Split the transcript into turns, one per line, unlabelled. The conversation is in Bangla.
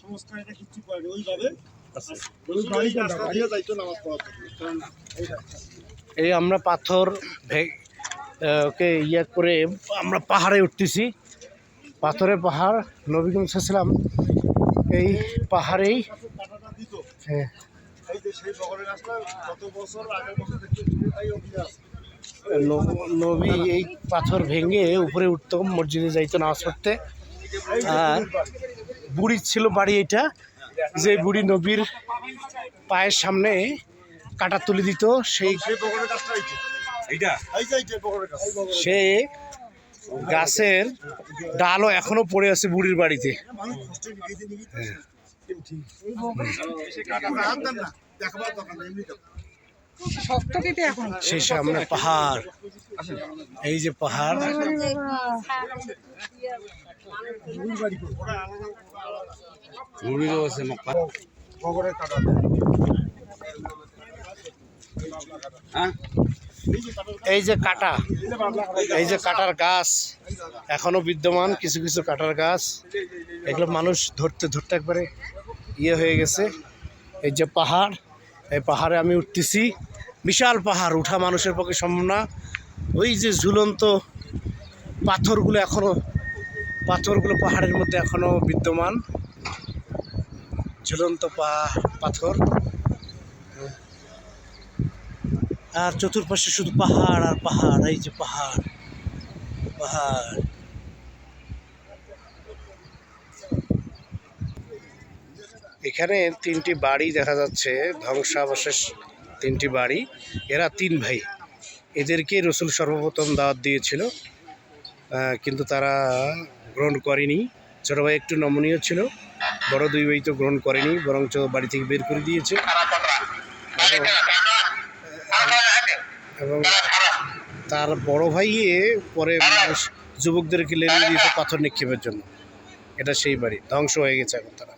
সংস্কার এটা কিছু করেনি ওইভাবে।
আচ্ছা। এই আমরা পাথর ওকে ইয়ে করে আমরা পাহাড়ে উঠতেছি। পাথরের পাহাড় নবীন সাল্লাম এই পাহাড়েই হ্যাঁ, নবী এই পাথর ভেঙে উপরে উঠতো মসজিদে যাইতো নামাজ পড়তে। আর বুড়ি ছিল বাড়ি এটা যে বুড়ি নবীর পায়ের সামনে কাটা তুলে দিত সেই সে গাছের ডালও এখনও পড়ে আছে বুড়ির বাড়িতে
মানুষ
সেই সামনে পাহাড়। এই যে পাহাড়।
হ্যাঁ?
এই যে কাটা। এই যে কাটার গাছ। এখনও বিদ্যমান কিছু কিছু কাটার গাছ। এগুলো মানুষ ধরতে ধরতে একবারে ইয়ে হয়ে গেছে। এই যে পাহাড়। এই পাহাড়ে আমি উঠতেছি। বিশাল পাহাড়, উঠা মানুষের পক্ষে সম্ভব না। ওই যে ঝুলন্ত পাথরগুলো এখনও, পাথরগুলো পাহাড়ের মধ্যে এখনও বিদ্যমান। ঝুলন্ত পাথর। আর চতুর্পাশে শুধু পাহাড় আর পাহাড়, এই যে পাহাড় পাহাড়। এখানে তিনটি বাড়ি দেখা যাচ্ছে, ধ্বংসাবশেষ তিনটি বাড়ি। এরা তিন ভাই। এদেরকে রসুল সর্বপ্রথম দাওয়াত দিয়েছিল কিন্তু তারা গ্রহণ করেনি। ছোটো ভাই একটু নমনীয় ছিল, বড় দুই ভাই তো গ্রহণ করেনি, বরঞ্চ বাড়ি থেকে বের করে দিয়েছে। এবং তার বড় ভাইয়ে পরে মানুষ, যুবকদেরকে লেলিয়ে দিয়েছে পাথর নিক্ষেপের জন্য। এটা সেই বাড়ি, ধ্বংস হয়ে গেছে এখন তারা।